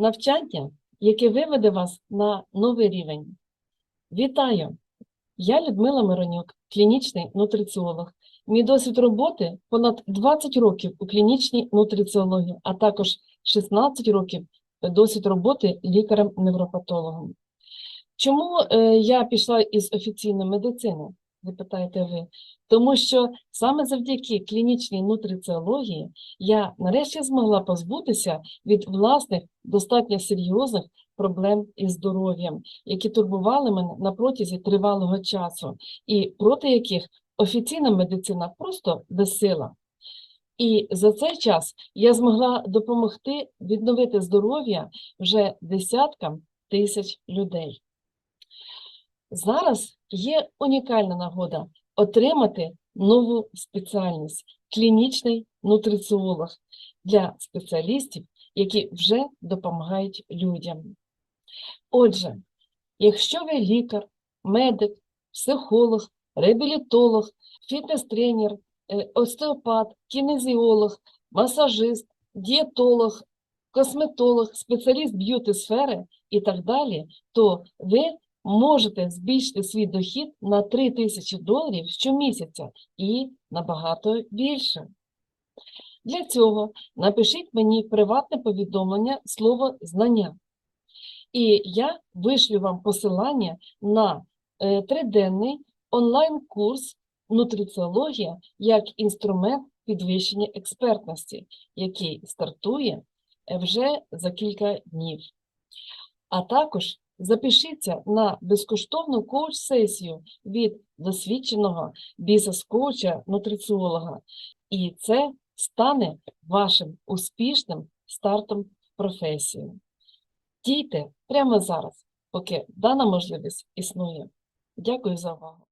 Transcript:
навчання, яке виведе вас на новий рівень. Вітаю! Я Людмила Миронюк, клінічний нутриціолог. Мій досвід роботи понад 20 років у клінічній нутриціології, а також 16 років досвід роботи лікарем-невропатологом. Чому е, я пішла із офіційної медицини? Ви питаєте ви? Тому що саме завдяки клінічній нутриціології я нарешті змогла позбутися від власних достатньо серйозних проблем із здоров'ям, які турбували мене на протязі тривалого часу, і проти яких офіційна медицина просто безсила. І за цей час я змогла допомогти відновити здоров'я вже десяткам тисяч людей. Зараз є унікальна нагода отримати нову спеціальність клінічний нутриціолог для спеціалістів, які вже допомагають людям. Отже, якщо ви лікар, медик, психолог, реабілітолог, фітнес-тренер, е, остеопат, кінезіолог, масажист, дієтолог, косметолог, спеціаліст б'юті-сфери і так далі, то ви можете збільшити свій дохід на 3 тисячі доларів щомісяця і набагато більше. Для цього напишіть мені приватне повідомлення слово знання. І я вишлю вам посилання на е, триденний онлайн-курс Нутриціологія як інструмент підвищення експертності, який стартує е, вже за кілька днів. А також запишіться на безкоштовну коуч-сесію від досвідченого бізнес-коуча, нутриціолога, і це стане вашим успішним стартом в професію. Дійте прямо зараз, поки дана можливість існує. Дякую за увагу.